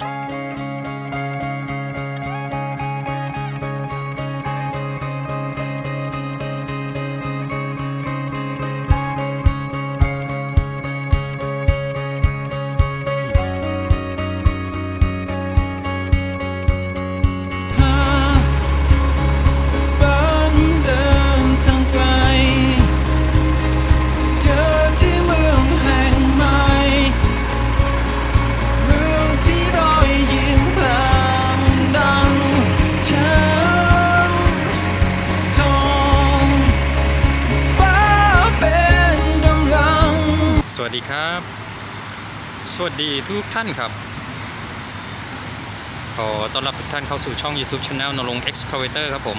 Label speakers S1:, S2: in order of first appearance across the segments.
S1: พ
S2: สวัสดีครับ สวัสดีทุกท่านครับ ขอต้อนรับทุกท่านเข้าสู่ช่อง YouTube Channel นรงค์ Excavator ครับผม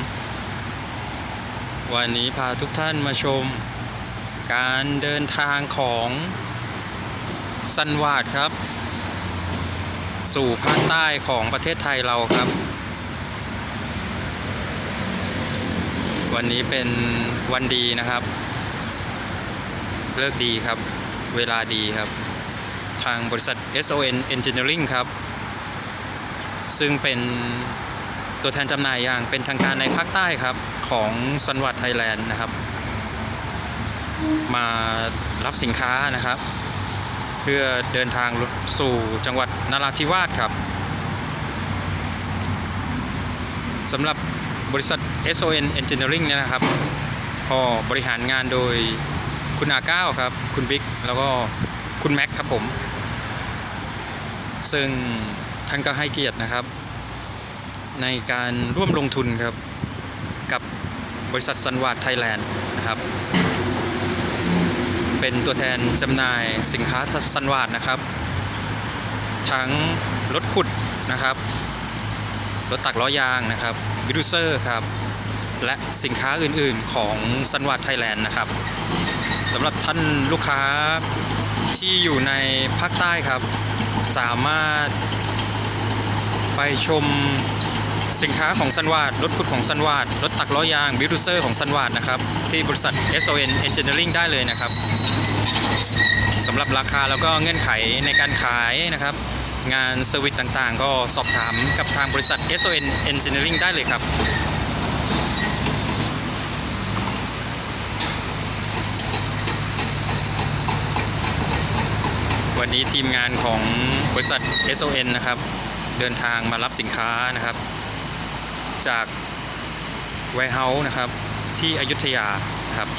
S2: วันนี้พาทุกท่านมาชม การเดินทางของซันวาดครับ สู่ภาคใต้ของประเทศไทยเราครับ วันนี้เป็นวันดีนะครับเลิกดีครับ เวลาดีครับ ทางบริษัท SON Engineering ครับ ซึ่งเป็นตัวแทนจำหน่ายอย่างเป็นทางการในภาคใต้ครับของสันวัตไทยแลนด์นะครับ มารับสินค้านะครับ เพื่อเดินทางสู่จังหวัดนราธิวาสครับสำหรับบริษัท SON Engineering เนี่ยนะครับก็บริหารงานโดย คุณอาเก้าครับ คุณบิ๊กแล้วก็คุณแม็กครับผม ซึ่งท่านก็ให้เกียรตินะครับ ในการร่วมลงทุนครับ กับบริษัทซันวาดไทยแลนด์นะครับ เป็นตัวแทนจำหน่ายสินค้าซันวาดนะครับ ทั้งรถขุดนะครับรถตักล้อยางนะครับบิดูเซอร์ครับ และสินค้าอื่นๆของซันวาดไทยแลนด์นะครับ สำหรับท่านลูกค้าที่อยู่ในภาคใต้ครับ สามารถไปชมสินค้าของซันวาดรถขุดของซันวาดรถตักล้อยางบิวดูเซอร์ของซันวาดนะครับ ที่บริษัท SON Engineering ได้เลยนะครับสำหรับราคาแล้วก็เงื่อนไขในการขายนะครับ งานเซอร์วิสต่างๆ ก็สอบถามกับทางบริษัท SON Engineering ได้เลยครับ วันนี้ทีมงานของบริษัท SON นะครับ เดินทางมารับสินค้านะครับ จาก warehouse นะครับ ที่อยุธยาครับ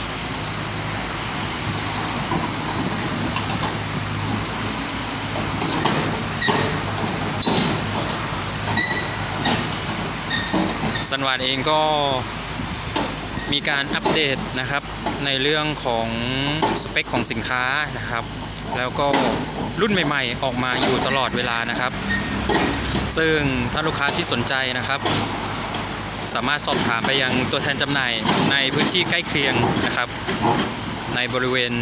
S2: สันวานเองก็มีการอัปเดตนะครับในเรื่องของสเปคของสินค้านะครับ แล้วก็รุ่นใหม่ ๆ ออกมาอยู่ตลอดเวลานะครับ ซึ่งถ้าลูกค้าที่สนใจนะครับ สามารถสอบถามไปยังตัวแทนจำหน่ายในพื้นที่ใกล้เคียงนะครับ ในบริเวณ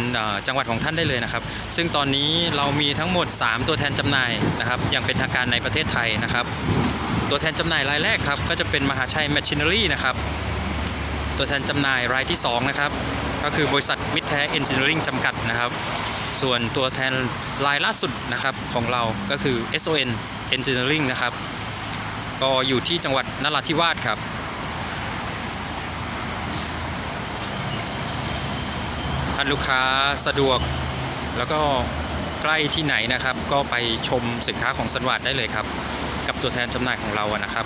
S2: จังหวัดของท่านได้เลยนะครับ ซึ่งตอนนี้เรามีทั้งหมด 3 ตัวแทนจำหน่ายนะครับอย่างเป็นทางการในประเทศไทยนะครับ ตัวแทนจำหน่ายรายแรกครับก็จะเป็นมหาชัย Machinery นะครับตัวแทนจำหน่ายรายที่ 2 นะครับ ก็คือบริษัทมิตรแท้ Engineering จำกัดนะครับ ส่วนตัวแทนรายล่าสุดนะครับของเราก็คือ SON Engineering นะครับ ก็อยู่ที่จังหวัดนราธิวาสครับท่านลูกค้าสะดวกแล้วก็ใกล้ที่ไหนนะครับ ก็ไปชมสินค้าของสันวัดได้เลยครับ กับตัวแทนจำหน่ายของเราอะนะครับ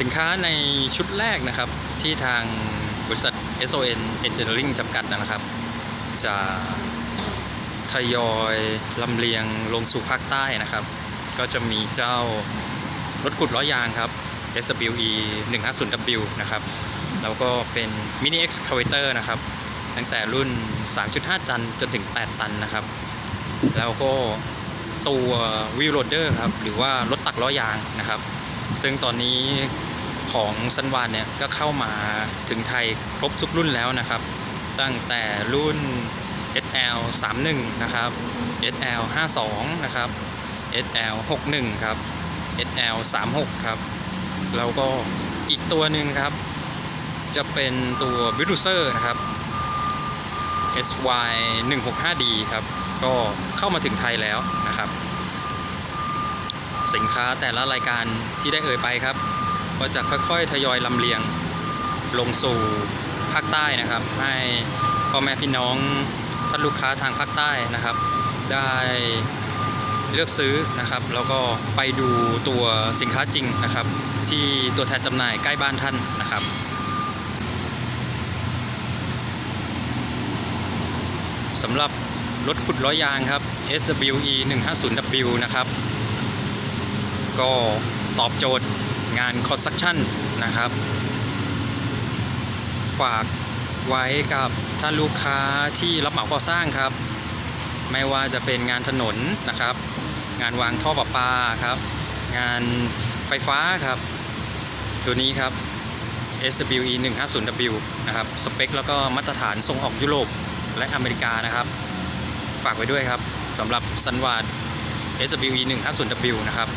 S2: สินค้าในชุดแรกนะครับที่ทางบริษัท SON Engineering จำกัดนะครับ จะทยอยลำเลียงลงสู่ภาคใต้นะครับ ก็จะมีเจ้ารถขุดล้อยางครับ SWE 150W นะครับ แล้วก็เป็น Mini Excavator นะครับ ตั้งแต่รุ่น 3.5 ตันจนถึง 8 ตันนะครับ แล้วก็ตัววิวโรเดอร์ครับ หรือว่ารถตักล้อยางนะครับ ซึ่งตอนนี้ของซันวานเนี่ยก็เข้ามาถึงไทยครบทุกรุ่นแล้วนะครับ ตั้งแต่รุ่น SL 31นะครับ SL 52นะครับ SL 61ครับ SL 36ครับ แล้วก็อีกตัวหนึ่งครับ จะเป็นตัว b u i l d e r นะครับ SY 165D ครับ ก็เข้ามาถึงไทยแล้วนะครับ สินค้าแต่ละรายการที่ได้เอ่ยไปครับ ก็จะค่อยๆ ทยอยลำเลียงลงสู่ ภาคใต้นะครับ ให้พ่อแม่พี่น้องท่านลูกค้าทางภาคใต้นะครับ ได้เลือกซื้อนะครับ แล้วก็ไปดูตัวสินค้าจริงนะครับ ที่ตัวแทนจำหน่ายใกล้บ้านท่านนะครับสำหรับรถขุดล้อยางครับ SWE 150W นะครับ ก็ตอบโจทย์งาน construction นะครับ ฝากไว้กับท่านลูกค้าที่รับเหมาก่อสร้างครับ ไม่ว่าจะเป็นงานถนนนะครับ งานวางท่อประปาครับ งานไฟฟ้าครับ ตัวนี้ครับ SWE 150W นะครับ สเปคแล้วก็มาตรฐานส่งออกยุโรปและอเมริกานะครับ ฝากไว้ด้วยครับสำหรับสันวาด SWE 150W นะครับ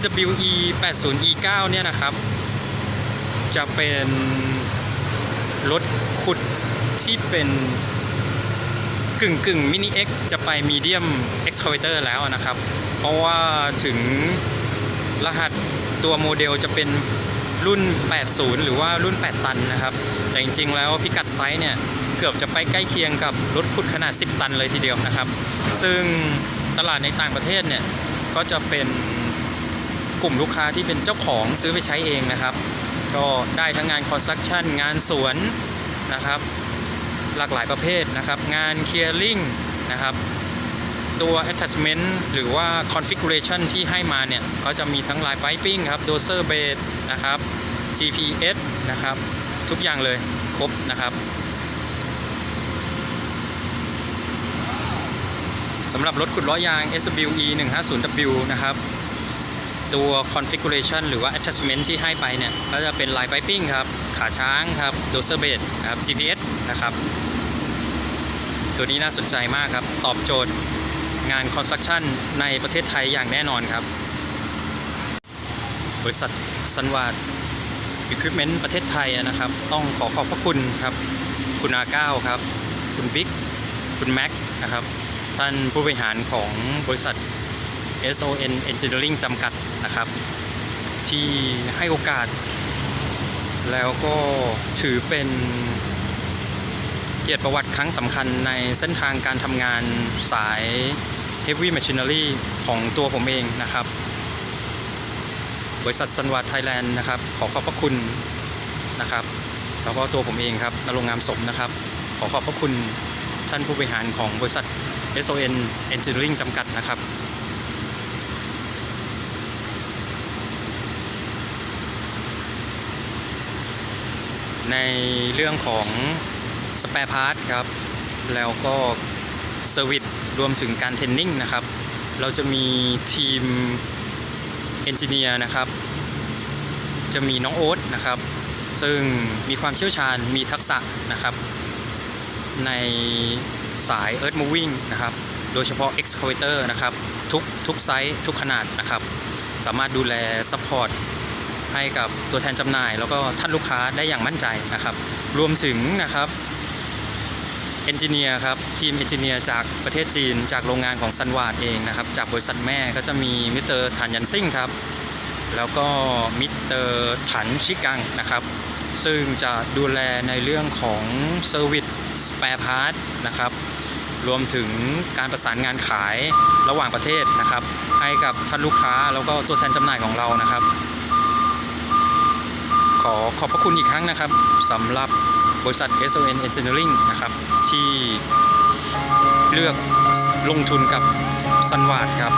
S2: SWE 80E9 เนี่ยนะครับ จะเป็นรถขุดที่เป็นกึ่งกึ่งมินิ X จะไปมีเดียม Excavator แล้วนะครับ เพราะว่าถึงรหัสตัวโมเดลจะเป็นรุ่น 80 หรือว่ารุ่น 8 ตันนะครับ แต่จริงๆ แล้วพิกัดไซส์เนี่ย เกือบจะไปใกล้เคียงกับรถขุดขนาด 10 ตันเลยทีเดียวนะครับ ซึ่งตลาดในต่างประเทศเนี่ย ก็จะเป็น กลุ่มลูกค้าที่เป็นเจ้าของซื้อไปใช้เองนะครับ ก็ได้ทั้งงานคอนสตรั c ชั่นงานสวนนะครับ หลากหลายประเภทนะครับ งานเคลียร์ลิงนะครับตัว attachment หรือว่า configuration ที่ให้มาเนี่ยก็จะมีทั้ง line piping ครับ dozer bed นะครับ GPS นะครับ ทุกอย่างเลยครบนะครับสำหรับรถขุดล้อยาง SWE 150W นะครับ ตัว configuration หรือว่า attachment ที่ให้ไปเนี่ยก็จะเป็น line piping ครับ ขาช้างครับ dozer bed นะครับ GPS นะครับ ตัวนี้น่าสนใจมากครับ ตอบโจทย์งาน construction ในประเทศไทยอย่างแน่นอนครับ บริษัทสันวาด Equipment ประเทศไทยนะครับ ต้องขอขอบพระคุณครับ คุณอาก้าครับ คุณบิ๊ก คุณแม็กนะครับ ท่านผู้บริหารของบริษัท SON Engineering จำกัดนะครับ ที่ให้โอกาส แล้วก็ถือเป็นเกียรติประวัติครั้งสำคัญในเส้นทางการทำงานสาย Heavy Machinery ของตัวผมเองนะครับ บริษัทสันวัตไทยแลนด์นะครับ ขอขอบพระคุณนะครับ แล้วก็ตัวผมเองครับนรงงามสมนะครับ ขอขอบพระคุณท่านผู้บริหารของบริษัท SON Engineering จำกัดนะครับ ในเรื่องของสเปร e พาร์ทครับ แล้วก็เซอร์วิสรวมถึงการเทรนนิ่งนะครับ เราจะมีทีมเอนจิเนียร์นะครับ จะมีน้องโอ๊ตนะครับ ซึ่งมีความเชี่ยวชาญมีทักษะนะครับ ในสาย Earth Moving นะครับ โดยเฉพาะ Excavator นะครับ ทุกทุกไซส์ทุกขนาดนะครับ สามารถดูแล Support ให้กับตัวแทนจำหน่าย แล้วก็ท่านลูกค้าได้อย่างมั่นใจนะครับ รวมถึงนะครับเอนจิเนียร์ครับทีมเอนจิเนียร์จากประเทศจีน จากโรงงานของซันวาดเองนะครับ จากบริษัทแม่ก็จะมีมิสเตอร์ฐานยันซิ่งครับ แล้วก็มิสเตอร์ถันชิกังนะครับ ซึ่งจะดูแลในเรื่องของเซอร์วิสสเปร์พาร์ทนะครับรวมถึงการประสานงานขายระหว่างประเทศนะครับ ให้กับท่านลูกค้าแล้วก็ตัวแทนจำหน่ายของเรานะครับ ขอขอบพระคุณอีกครั้งนะครับสำหรับบริษัท SON Engineering นะครับ ที่เลือกลงทุนกับซันวาดครับ